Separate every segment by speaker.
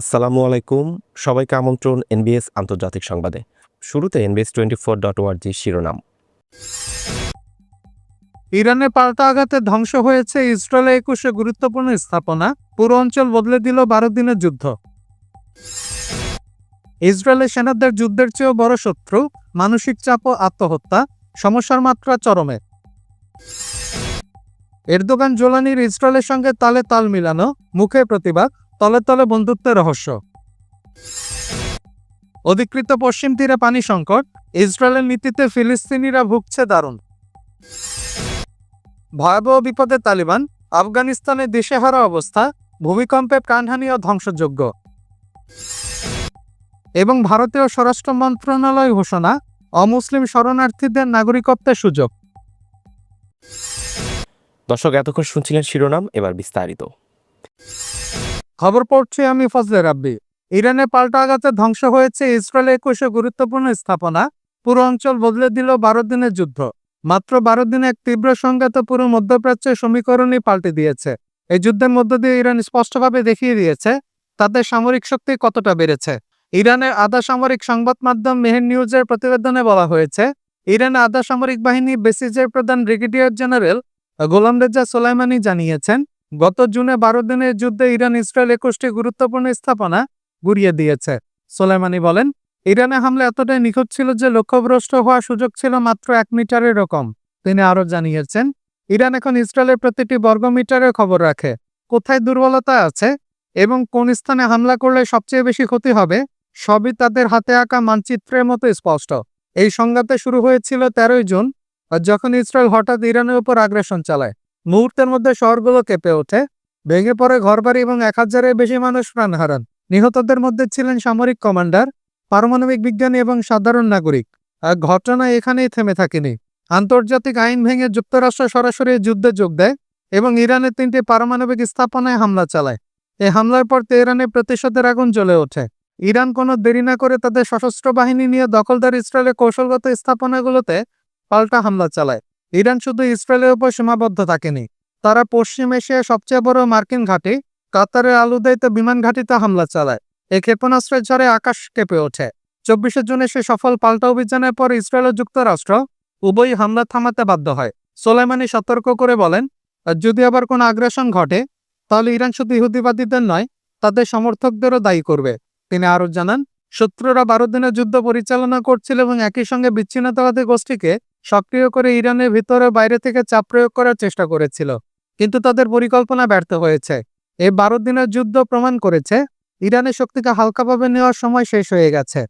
Speaker 1: আসসালামু আলাইকুম। সবাইকে আমন্ত্রণ এনবিএস আন্তর্জাতিক সংবাদে। শুরুতে এনবিএস টোয়েন্টি ফোর ডট ওয়ার্জি শিরোনাম।
Speaker 2: ইরানের পাল্টা আঘাতে ধ্বংস হয়েছে ইসরায়েলে একুশে গুরুত্বপূর্ণ স্থাপনা। পুরো অঞ্চল বদলে দিল বারো দিনের যুদ্ধ। ইসরায়েলের সেনাদের যুদ্ধের চেয়েও বড় শত্রু, মানসিক চাপ ও আত্মহত্যা, সমস্যার মাত্রা চরমে। এরদোগান জোলানির ইসরায়েলের সঙ্গে তালে তাল মিলানো, মুখে প্রতিবাদ তলে তলে বন্ধুত্বের রহস্য। অধিকৃত পশ্চিম তীরে পানি সংকট, ইসরায়েলের নীতিতে ফিলিস্তিনিরা ভুগছে দারুণ। ভয়াবহ বিপদে তালিবান, আফগানিস্তানে দিশেহারা অবস্থা, ভূমিকম্পে প্রাণহানি ও ধ্বংসযোগ্য। এবং ভারতীয় স্বরাষ্ট্র মন্ত্রণালয় ঘোষণা, অমুসলিম শরণার্থীদের নাগরিকত্বের সুযোগ।
Speaker 1: দর্শক, এতক্ষণ শুনছিলেন শিরোনাম, এবার বিস্তারিত।
Speaker 2: খবর পড়ছি আমি ফজলে রাব্বি। ইরানে পাল্টা আঘাতে ধ্বংস হয়েছে ইসরায়েলের একুশে গুরুত্বপূর্ণ স্থাপনা। পুরো অঞ্চল বদলে দিল বারো দিনের যুদ্ধ। মাত্র বারো দিনে এক তীব্র সংঘাত পুরো মধ্যপ্রাচ্যের সমীকরণই পাল্টে দিয়েছে। এই যুদ্ধের মধ্য দিয়ে ইরান স্পষ্টভাবে দেখিয়ে দিয়েছে, তাদের সামরিক শক্তি কতটা বেড়েছে। ইরানের আধা সামরিক সংবাদ মাধ্যম মেহের নিউজের প্রতিবেদনে বলা হয়েছে ইরানের আধা সামরিক বাহিনী বেসিজের প্রধান brigadier general Gholam Reza Soleimani জানিয়েছেন গত জুনে বারো দিনের যুদ্ধে ইরান ইসরায়েল একুশটি গুরুত্বপূর্ণ স্থাপনা গুড়িয়ে দিয়েছে। সোলাইমানি বলেন, ইরানে হামলা এতটাই নিখুঁত ছিল যে লক্ষ্যভ্রষ্ট হওয়ার সুযোগ ছিল মাত্র এক মিটারের কম তিনি আরও জানিয়েছেন, ইরান এখন ইসরায়েলের প্রতিটি বর্গমিটারের খবর রাখে। কোথায় দুর্বলতা আছে এবং কোন স্থানে হামলা করলে সবচেয়ে বেশি ক্ষতি হবে, সবই তাদের হাতে আঁকা মানচিত্রের মতো স্পষ্ট। এই সংঘাতে শুরু হয়েছিল তেরোই জুন, যখন ইসরায়েল হঠাৎ ইরানের উপর আগ্রাসন চালায়। মুহূর্তের মধ্যে শহরগুলো কেঁপে ওঠে। ভেঙে পড়ে ঘরবাড়ি এবং এক হাজারের বেশি মানুষ প্রাণ হারান। নিহতদের মধ্যে ছিলেন সামরিক কমান্ডার, পারমাণবিক বিজ্ঞানী এবং সাধারণ নাগরিক। আর ঘটনা এখানেই থেমে থাকেনি। আন্তর্জাতিক আইন ভেঙে যুক্তরাষ্ট্র সরাসরি যুদ্ধে যোগ দেয় এবং ইরানের তিনটি পারমাণবিক স্থাপনায় হামলা চালায়। এই হামলার পর তেহরানে প্রতিশোধের আগুন জ্বলে ওঠে। ইরান কোনো দেরি না করে তাদের সশস্ত্র বাহিনী নিয়ে দখলদার ইসরায়েলের কৌশলগত স্থাপনাগুলোতে পাল্টা হামলা চালায়। ইরান শুধু ইসরায়েলের উপর সীমাবদ্ধ থাকেনি। তারা পশ্চিম এশিয়ার সবচেয়ে বড় মার্কিন ঘাঁটি, কাতারের আলুদাইতে বিমান ঘাঁটিতে হামলা চালায়। এ ক্ষেপণাস্ত্রের ঝড়ে আকাশ কেঁপে ওঠে। চব্বিশে জুনে সে সফল পাল্টা অভিযানের পর ইসরায়েল ও যুক্তরাষ্ট্র উভয়ই হামলা থামাতে বাধ্য হয়। সোলাইমানি সতর্ক করে বলেন, যদি আবার কোনো আগ্রাসন ঘটে, তাহলে ইরান শুধু ইহুদিবাদীদের নয়, তাদের সমর্থকদেরও দায়ী করবে। তিনি আরও জানান, শত্রুরা বারো দিনের যুদ্ধ পরিচালনা করছিল এবং একই সঙ্গে বিচ্ছিন্নতাবাদী গোষ্ঠীকে সক্রিয় করে ইরানের ভিতরে বাইরে থেকে চাপ প্রয়োগ করার চেষ্টা করেছিল, কিন্তু তাদের পরিকল্পনা ব্যর্থ হয়েছে। এই বারো দিনের যুদ্ধ প্রমাণ করেছে, ইরানের শক্তিকে হালকাভাবে নেওয়ার সময় শেষ হয়ে গেছে।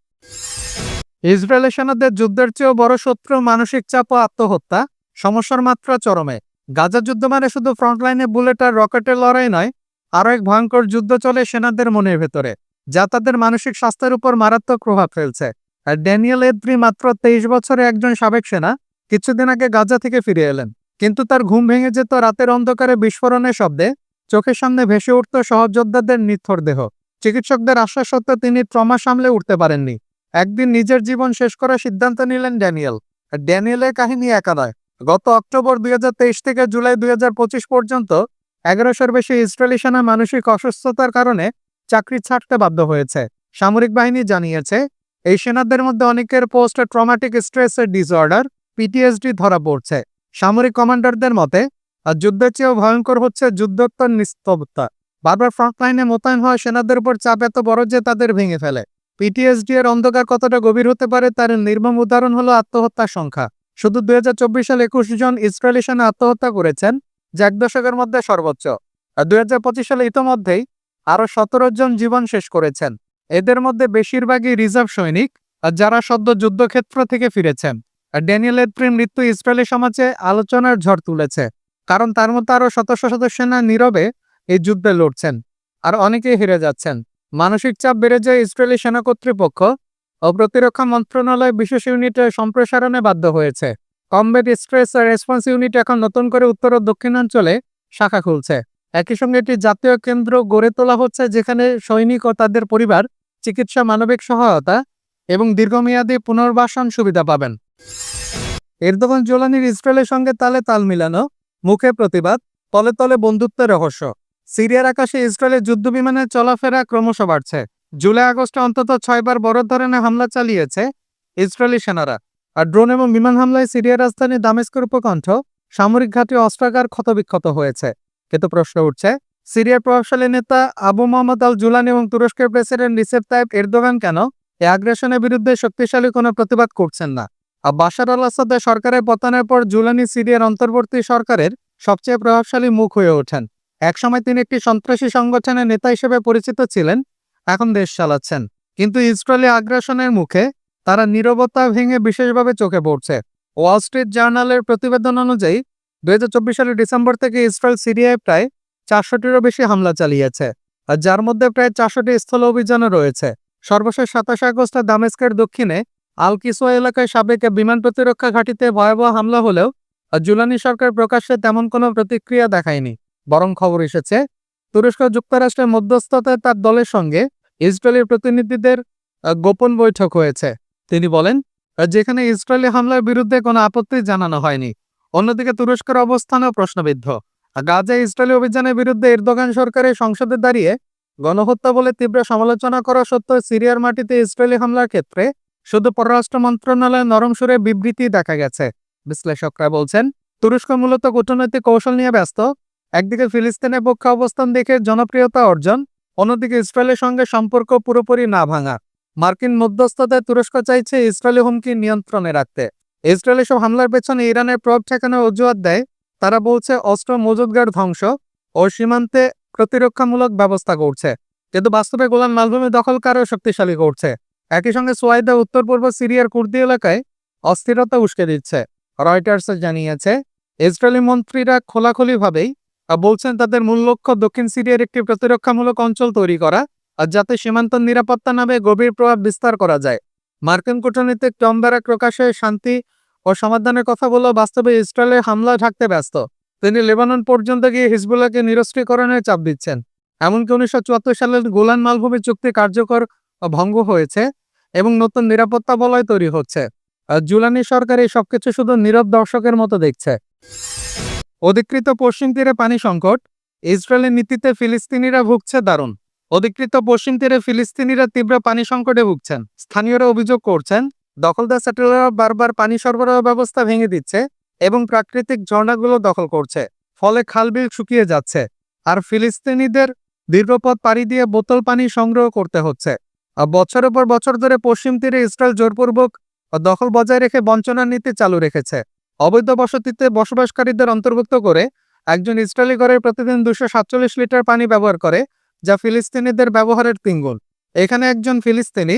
Speaker 2: ইসরায়েলের সেনাদের যুদ্ধের চেয়েও বড় শত্রু মানসিক চাপ ও আত্মহত্যা, সমস্যার মাত্রা চরমে। গাজা যুদ্ধ মানে শুধু ফ্রন্টলাইনে বুলেট আর রকেটের লড়াই নয়, আরও এক ভয়ঙ্কর যুদ্ধ চলে সেনাদের মনের ভেতরে, যা তাদের মানসিক স্বাস্থ্যের উপর মারাত্মক প্রভাব ফেলছে। আর ড্যানিয়েল এদ্রি মাত্র তেইশ বছরে একজন সাবেক সেনা কিছুদিন আগে গাজা থেকে ফিরে এলেন, কিন্তু তার ঘুম ভেঙে যেত রাতের অন্ধকারে বিস্ফোরণের শব্দে, চোখের সামনে ভেসে উঠত সহযোদ্ধাদের নিথর দেহ। চিকিৎসকদের আশ্বাস সত্ত্বেও তিনি ট্রমা সামলে উঠতে পারেননি। একদিন নিজের জীবন শেষ করার সিদ্ধান্ত নিলেন ড্যানিয়েল। ড্যানিয়েলের কাহিনী একা নয়। গত অক্টোবর দুই হাজার তেইশ থেকে জুলাই দুই হাজার পঁচিশ পর্যন্ত এগারোশোর বেশি ইসরায়েলি সেনা মানসিক অসুস্থতার কারণে চাকরি ছাড়তে বাধ্য হয়েছে। সামরিক বাহিনী জানিয়েছে, এই সেনাদের মধ্যে অনেকের পোস্ট ট্রমাটিক স্ট্রেসের ডিসঅর্ডার পিটিএসডি ধরা পড়ছে। সামরিক কমান্ডারদের মতে, যুদ্ধের চেয়েও ভয়ঙ্কর হচ্ছে যুদ্ধোত্তর নিস্তব্ধতা। বারবার ফ্রন্টলাইনে মোতায়েন হওয়া সেনাদের উপর চাপ এত বড় যে তাদের ভেঙে ফেলে। পিটিএসডি এর অন্ধকার কতটা গভীর হতে পারে তার নির্মম উদাহরণ হলো আত্মহত্যার সংখ্যা। শুধু দুই হাজার চব্বিশ সালে একুশ জন ইসরায়েলি সেনা আত্মহত্যা করেছেন, যা এক দশকের মধ্যে সর্বোচ্চ। দুই সালে ইতোমধ্যেই আরও সতেরো জন জীবন শেষ করেছেন। এদের মধ্যে বেশিরভাগই রিজার্ভ সৈনিক যারা সদ্য যুদ্ধক্ষেত্র থেকে ফিরেছেন। আর ড্যানিয়েল এডপ্রির মৃত্যু ইসরায়েলি সমাজে আলোচনার ঝড় তুলেছে, কারণ তার মতো আরও শত শত সেনা নীরবে এই যুদ্ধে লড়ছেন আর অনেকেই হেরে যাচ্ছেন। মানসিক চাপ বেড়ে যায় ইসরায়েলি সেনা কর্তৃপক্ষ। ও প্রতিরক্ষা মন্ত্রণালয় বিশেষ ইউনিটের সম্প্রসারণে বাধ্য হয়েছে। কমব্যাট স্ট্রেস আর রেসপন্স ইউনিট এখন নতুন করে উত্তর ও দক্ষিণাঞ্চলে শাখা খুলছে। একই সঙ্গে একটি জাতীয় কেন্দ্র গড়ে তোলা হচ্ছে, যেখানে সৈনিক ও তাদের পরিবার, চিকিৎসা, মানবিক সহায়তা এবং দীর্ঘমেয়াদী পুনর্বাসন সুবিধা পাবেন। এরদোগান জোলানির ইসরায়েলের সঙ্গে তালে তাল মিলানো, মুখে প্রতিবাদ, তলে তলে বন্ধুত্বের রহস্য। সিরিয়ার আকাশে ইসরায়েলের যুদ্ধবিমানের চলাফেরা ক্রমশ বাড়ছে। জুলাই আগস্টে অন্তত ছয়বার বড় ধরনের হামলা চালিয়েছে ইসরায়েলি সেনারা। আর ড্রোন এবং বিমান হামলায় সিরিয়ার রাজধানী দামেস্কের উপকণ্ঠ সামরিক ঘাঁটি অস্ত্রাগার ক্ষতবিক্ষত হয়েছে। কিন্তু প্রশ্ন উঠছে, সিরিয়ার প্রভাবশালী নেতা আবু মোহাম্মদ আল জুলানি এবং তুরস্কের প্রেসিডেন্ট রিসেপ তাইপ এরদোগান কেন এই আগ্রাসনের বিরুদ্ধে শক্তিশালী কোনো প্রতিবাদ করছেন না? বাশার আল আসাদের সরকারের পতনের পর জুলানি সিরিয়ার অন্তর্বর্তী সরকারের সবচেয়ে প্রভাবশালী মুখ হয়ে ওঠেন। একসময় তিনি একটি সন্ত্রাসী সংগঠনের নেতা হিসেবে পরিচিত ছিলেন, এখন দেশ চালাচ্ছেন। কিন্তু ইসরায়েলি আগ্রাসনের মুখে তারা নীরবতা ভেঙে বিশেষভাবে চোখে পড়ছে। ওয়াল স্ট্রিট জার্নালের প্রতিবেদন অনুযায়ী দু হাজার চব্বিশ সালের ডিসেম্বর থেকে ইসরায়েল সিরিয়ায় প্রায় চারশোটিরও বেশি হামলা চালিয়েছে, আর যার মধ্যে প্রায় চারশোটি স্থল অভিযানও রয়েছে। সর্বশেষ সাতাশে আগস্টে দামেস্কের দক্ষিণে আল কিসোয়া এলাকায় সাবেক বিমান প্রতিরক্ষা ঘাঁটিতে ভয়াবহ হামলা হলেও জুলানি সরকার প্রকাশ্যে তেমন কোনো প্রতিক্রিয়া দেখায়নি। বরং খবর এসেছে, তুরস্ক যুক্তরাষ্ট্রের মধ্যস্থতায় তার দলের সঙ্গে ইসরায়েলের প্রতিনিধিদের গোপন বৈঠক হয়েছে। তিনি বলেন যেখানে ইসরায়েলি হামলার বিরুদ্ধে কোনো আপত্তি জানানো হয়নি। অন্যদিকে তুরস্কের অবস্থানও প্রশ্নবিদ্ধ। গাজায় ইসরায়েলি অভিযানের বিরুদ্ধে এরদোগান সরকারের সংসদে দাঁড়িয়ে গণহত্যা বলে তীব্র সমালোচনা করা সত্ত্বেও সিরিয়ার মাটিতে ইসরায়েলি হামলার ক্ষেত্রে শুধু পররাষ্ট্র মন্ত্রণালয়ের নরম সুরে বিবৃতি দেখা গেছে। বিশ্লেষকরা বলছেন, তুরস্ক মূলত কূটনৈতিক কৌশল নিয়ে ব্যস্ত। একদিকে ফিলিস্তিনের পক্ষে অবস্থান দেখে জনপ্রিয়তা অর্জন, অন্যদিকে ইসরায়েলের সঙ্গে সম্পর্ক পুরোপুরি না ভাঙা। মার্কিন মধ্যস্থতায় তুরস্ক চাইছে ইসরায়েলি হুমকি নিয়ন্ত্রণে রাখতে। ইসরায়েলি সব হামলার পেছনে ইরানের প্রভাব ঠেকানোর অজুহাত দেয়। তারা বলছে, অস্ত্র মজুদগার ধ্বংস ও সীমান্তে প্রতিরক্ষামূলক ব্যবস্থা করছে। কিন্তু বাস্তবে গোলান মালভূমি দখলকারও শক্তিশালী করছে। একই সঙ্গে সোয়াইদা উত্তর পূর্ব সিরিয়ার কুর্দি এলাকায় অস্থিরতা উস্কে দিচ্ছে। রয়টার্স জানিয়েছে, ইসরায়েলি মন্ত্রীরা খোলাখুলিভাবেই বলছেন তাদের মূল লক্ষ্য দক্ষিণ সিরিয়ার একটি প্রতিরক্ষামূলক অঞ্চল তৈরি করা, আর যাতে সীমান্ত নিরাপত্তা নামে গভীর প্রভাব বিস্তার করা যায়। মার্কিন কূটনীতিক টম ব্যারাক প্রকাশ্যে শান্তি ও সমাধানের কথা বলেও বাস্তবে ইসরায়েলের হামলা ঢাকতে ব্যস্ত। তিনি লেবানন পর্যন্ত গিয়ে হিজবুল্লাহকে নিরস্ত্রীকরণের চাপ দিচ্ছেন। এমনকি উনিশশো চুয়াত্তর সালের গোলান মালভূমি চুক্তি কার্যকর ভঙ্গ হয়েছে এবং নতুন নিরাপত্তা বলয় তৈরি হচ্ছে। জুলানি সরকার এই সবকিছু শুধু নীরব দর্শকের মতো দেখছে। অধিকৃত পশ্চিম তীরে পানি সংকট, ইসরায়েলের নীতিতে ফিলিস্তিনিরা ভুগছে দারুণ। অধিকৃত পশ্চিম তীরে ফিলিস্তিনিরা তীব্র পানি সংকটে ভুগছেন। স্থানীয়রা অভিযোগ করছেন, দখলদার স্যাটেলাইট বারবার পানি সরবরাহ ব্যবস্থা ভেঙে দিচ্ছে এবং প্রাকৃতিক ঝর্ণাগুলো দখল করছে, ফলে খালবিল শুকিয়ে যাচ্ছে। আর ফিলিস্তিনিদের দীর্ঘপথ পাড়ি দিয়ে বোতল পানি সংগ্রহ করতে হচ্ছে। বছরের পর বছর ধরে পশ্চিম তীরে ইসরায়েল জোরপূর্বক দখল বজায় রেখে বঞ্চনার নীতি চালু রেখেছে। অবৈধ বসতিতে বসবাসকারীদের অন্তর্ভুক্ত করে একজন ইসরায়েলি ঘরের প্রতিদিন দুশো লিটার পানি ব্যবহার করে, যা ফিলিস্তিনিদের ব্যবহারের তিনগুণ এখানে একজন ফিলিস্তিনি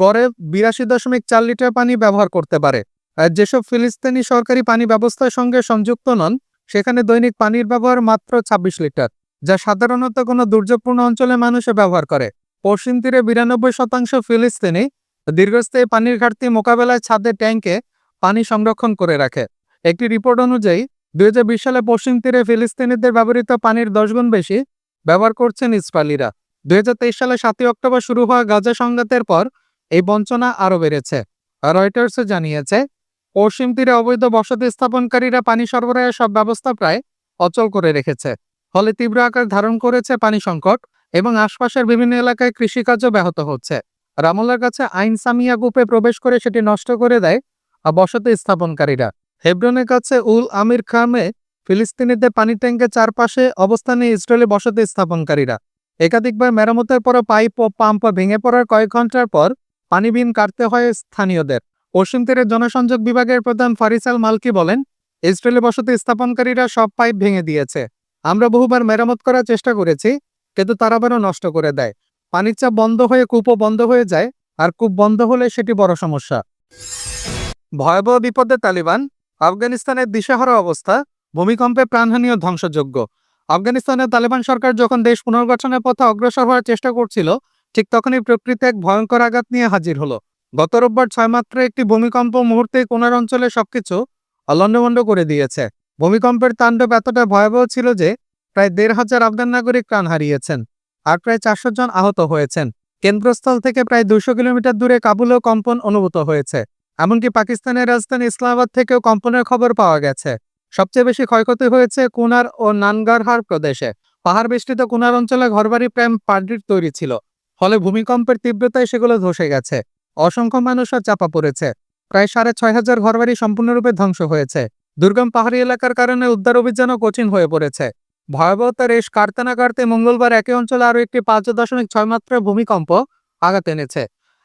Speaker 2: গড়ে বিরাশি দশমিক চার লিটার পানি ব্যবহার করতে পারে। যেসব ফিলিস্তিনি সরকারি পানি ব্যবস্থার সঙ্গে সংযুক্ত নন, সেখানে দৈনিক পানির ব্যবহার মাত্র ছাব্বিশ লিটার, যা সাধারণত কোনো দুর্যোগপূর্ণ অঞ্চলে মানুষে ব্যবহার করে। পশ্চিম তীরে বিরানব্বই শতাংশ ফিলিস্তিনি দীর্ঘস্থায়ী পানির ঘাটতি মোকাবেলায় ছাদের ট্যাঙ্কে পানি সংরক্ষণ করে রাখে। একটি রিপোর্ট অনুযায়ী, দুই সালে পশ্চিম তীরে ফিলিস্তিনিদের ব্যবহৃত পানির দশ গুণ বেশি ব্যবহার করছেন ইসরায়েলিরা। দুই সালে সাতই অক্টোবর শুরু হওয়া গাজা সংঘাতের পর এই বঞ্চনা আরও বেড়েছে। রয়টার্সে জানিয়েছে, পশ্চিম তীরে অবৈধ বসতি স্থাপনকারীরা পানি সরবরাহের সব ব্যবস্থা প্রায় অচল করে রেখেছে, ফলে তীব্র আকার ধারণ করেছে পানি সংকট এবং আশপাশের বিভিন্ন এলাকায় কৃষিকাজও ব্যাহত হচ্ছে। রামুল্লার কাছে আইন সামিয়া গুপে প্রবেশ করে সেটি নষ্ট করে দেয় বসতি স্থাপনকারীরা। হেব্রনের কাছে উল আমির খামে ফিলিস্তিনিদের পানি ট্যাঙ্কের চারপাশে অবস্থানে ইসরায়েলি বসতি স্থাপনকারীরা। একাধিকবার মেরামতের পর পাইপ ও পাম্প ভেঙে পড়ার কয়েক ঘণ্টার পর পানি বিন কাটতে হয় স্থানীয়দের। পশ্চিম তীরের জনসংযোগ বিভাগের প্রধান ফারিসাল মালকি বলেন, ইসরায়েলি বসতি স্থাপনকারীরা সব পাইপ ভেঙে দিয়েছে। আমরা বহুবার মেরামত করার চেষ্টা করেছি কিন্তু তারা আবারও নষ্ট করে দেয়। পানির চাপ বন্ধ হয়ে, কূপও বন্ধ হয়ে যায়, আর কূপ বন্ধ হলে সেটি বড় সমস্যা। ভয়াবহ বিপদে তালিবান, আফগানিস্তানের দিশাহারা অবস্থা, ভূমিকম্পে প্রাণহানি ও ধ্বংসযোগ্য। আফগানিস্তানের তালেবান সরকার যখন দেশ পুনর্গঠনের পথে অগ্রসর হওয়ার চেষ্টা করছিল, ঠিক তখনই প্রকৃতি এক ভয়ঙ্কর আঘাত নিয়ে হাজির হলো। গত রোববার ছয় মাত্রা একটি ভূমিকম্প মুহূর্তে কোনার অঞ্চলে সবকিছু অলন্ডমন্ড করে দিয়েছে। ভূমিকম্পের তাণ্ডব এতটা ভয়াবহ ছিল যে প্রায় দেড় হাজার আফগান নাগরিক প্রাণ হারিয়েছেন আর প্রায় চারশো জন আহত হয়েছেন। কেন্দ্রস্থল থেকে প্রায় দুশো কিলোমিটার দূরে কাবুলেও কম্পন অনুভূত হয়েছে, এমনকি পাকিস্তানের রাজধানী ইসলামাবাদ থেকেও কম্পনের খবর পাওয়া গেছে। সবচেয়ে বেশি ক্ষয়ক্ষতি হয়েছে কুনার ও নানগারহার প্রদেশে। পাহাড় বেষ্টিত কোনার অঞ্চলে ঘরবাড়ি প্রেম পার্টির তৈরি ছিল, ফলে ভূমিকম্পের তীব্রতায় সেগুলো ধসে গেছে। অসংখ্য মানুষ আর চাপা পড়েছে। প্রায় সাড়ে ছয় হাজার ঘরবাড়ি সম্পূর্ণরূপে ধ্বংস হয়েছে। দুর্গম পাহাড়ি এলাকার কারণে উদ্ধার অভিযানও কঠিন হয়ে পড়েছে। ভয়াবহতা রেশ কাটতে না কাটতে মঙ্গলবার একই অঞ্চলে আরও একটি পাঁচ দশমিক ছয় মাত্রার ভূমিকম্প আঘাত এনেছে।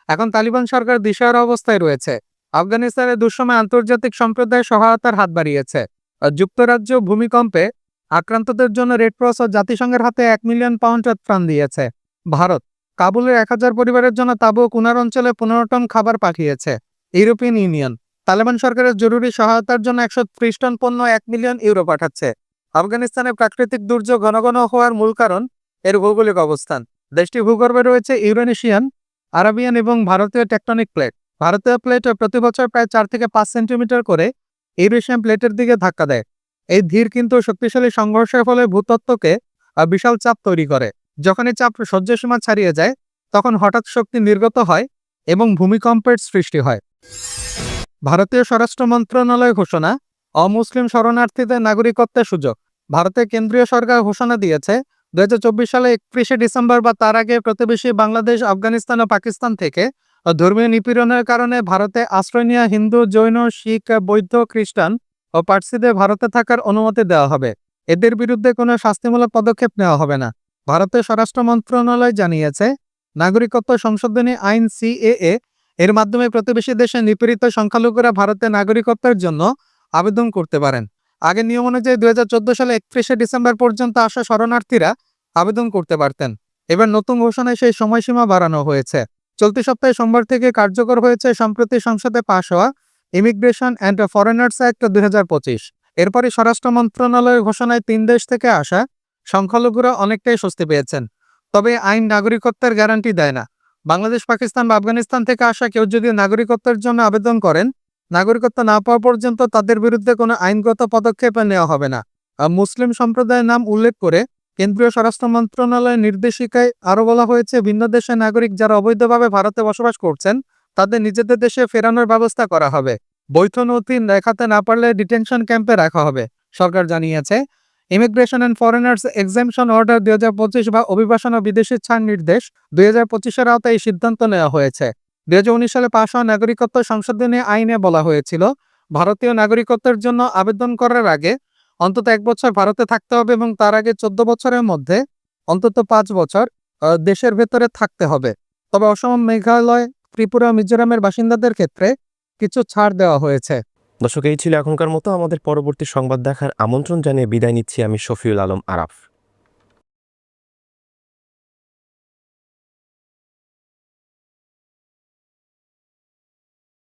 Speaker 2: এখন তালিবান সরকার দিশার অবস্থায় রয়েছে। আফগানিস্তানের দুঃসময় আন্তর্জাতিক সম্প্রদায় সহায়তার হাত বাড়িয়েছে। যুক্তরাজ্য ভূমিকম্পে আক্রান্তদের জন্য রেড ক্রস ও জাতিসংঘের হাতে এক মিলিয়ন পাউন্ড ত্রাণ দিয়েছে। ভারত, কাবুলের এক হাজার পরিবারের জন্য তাবু কুনার অঞ্চলে পনেরো টন খাবার পাঠিয়েছে। ইউরোপিয়ান ইউনিয়ন, তালেবান সরকারের জরুরি সহায়তার জন্য একশো ত্রিশ টন পণ্য এক মিলিয়ন ইউরো পাঠাচ্ছে। আফগানিস্তানে প্রাকৃতিক দুর্যোগ ঘন ঘন হওয়ার মূল কারণ এর ভৌগোলিক অবস্থান। দেশটি ভূগর্ভে রয়েছে ইউরেনেশিয়ান, আরাবিয়ান এবং ভারতীয় টেকটনিক প্লেট। ভারতীয় প্লেট প্রতি বছর প্রায় চার থেকে পাঁচ সেন্টিমিটার করে ইউরেশিয়ান প্লেটের দিকে ধাক্কা দেয়। এই ধীর কিন্তু শক্তিশালী সংঘর্ষের ফলে ভূতত্ত্বকে বিশাল চাপ তৈরি করে। যখন এই চাপ সহ্যসীমা ছাড়িয়ে যায়, তখন হঠাৎ শক্তি নির্গত হয় এবং ভূমিকম্পের সৃষ্টি হয়। ভারতীয় স্বরাষ্ট্র মন্ত্রণালয় ঘোষণা অমুসলিম শরণার্থীদের নাগরিকত্বের সুযোগ। ভারতের কেন্দ্রীয় সরকার ঘোষণা দিয়েছে, দুই হাজার চব্বিশ সালে একত্রিশে ডিসেম্বর বা তার আগে প্রতিবেশী বাংলাদেশ, আফগানিস্তান ও পাকিস্তান থেকে ধর্মীয় নিপীড়নের কারণে ভারতে আশ্রয় নেওয়া হিন্দু, জৈন, শিখ, বৌদ্ধ, খ্রিস্টান ও পার্সিদের ভারতে থাকার অনুমতি দেওয়া হবে। এদের বিরুদ্ধে কোনো শাস্তিমূলক পদক্ষেপ নেওয়া হবে না। ভারতের স্বরাষ্ট্র মন্ত্রণালয় জানিয়েছে, নাগরিকত্ব সংশোধনী আইন সিএএ এর মাধ্যমে প্রতিবেশী দেশে নিপীড়িত সংখ্যালঘুরা ভারতে নাগরিকত্বের জন্য আবেদন করতে পারেন। আগে নিয়ম অনুযায়ী দুই সালে একত্রিশে ডিসেম্বর পর্যন্ত আসা শরণার্থীরা আবেদন করতে পারতেন। এবার নতুন ঘোষণায় সেই সময়সীমা বাড়ানো হয়েছে। চলতি সপ্তাহে সোমবার থেকে কার্যকর হয়েছে সম্প্রতি সংসদে পাশ হওয়া ইমিগ্রেশন অ্যান্ড ফরেনার্স অ্যাক্ট দুই এরপরই স্বরাষ্ট্র মন্ত্রণালয়ের ঘোষণায় তিন দেশ থেকে আসা সংখ্যালঘুরা অনেকটাই স্বস্তি পেয়েছেন। তবে আইন নাগরিকত্বের গ্যারান্টি দেয় না। বাংলাদেশ, পাকিস্তান বা আফগানিস্তান থেকে আসা কেউ যদি নাগরিকত্বের জন্য আবেদন করেন নাগরিকত্ব না পাওয়া পর্যন্ত তাদের বিরুদ্ধে কোনো আইনগত পদক্ষেপ নেওয়া হবে না। মুসলিম সম্প্রদায়ের নাম উল্লেখ করে কেন্দ্রীয় স্বরাষ্ট্র মন্ত্রণালয়ের নির্দেশিকায় আরও বলা হয়েছে, ভিন্ন দেশের নাগরিক যারা অবৈধভাবে ভারতে বসবাস করছেন, তাদের নিজেদের দেশে ফেরানোর ব্যবস্থা করা হবে। বৈধ নথি দেখাতে না পারলে ডিটেনশন ক্যাম্পে রাখা হবে, সরকার জানিয়েছে। Immigration and foreigners exemption order দুই হাজার পঁচিশ বা অভিবাসন ও বিদেশি ছাড় নির্দেশ দুই হাজার পঁচিশের আওতায় এই সিদ্ধান্ত নেওয়া হয়েছে। দুই হাজার উনিশ সালে পাশ হওয়া নাগরিকত্ব সংশোধনী আইনে বলা হয়েছিল, ভারতীয় নাগরিকত্বের জন্য আবেদন করার আগে অন্তত এক বছর ভারতে থাকতে হবে এবং তার আগে চোদ্দ বছরের মধ্যে অন্তত পাঁচ বছর দেশের ভেতরে থাকতে হবে। তবে অসম মেঘালয়, ত্রিপুরা, মিজোরামের বাসিন্দাদের ক্ষেত্রে কিছু ছাড় দেওয়া হয়েছে।
Speaker 1: দর্শক, এই ছিল এখনকার মতো। আমাদের পরবর্তী সংবাদ দেখার আমন্ত্রণ জানিয়ে বিদায় নিচ্ছি আমি শফিউল আলম আরাফ।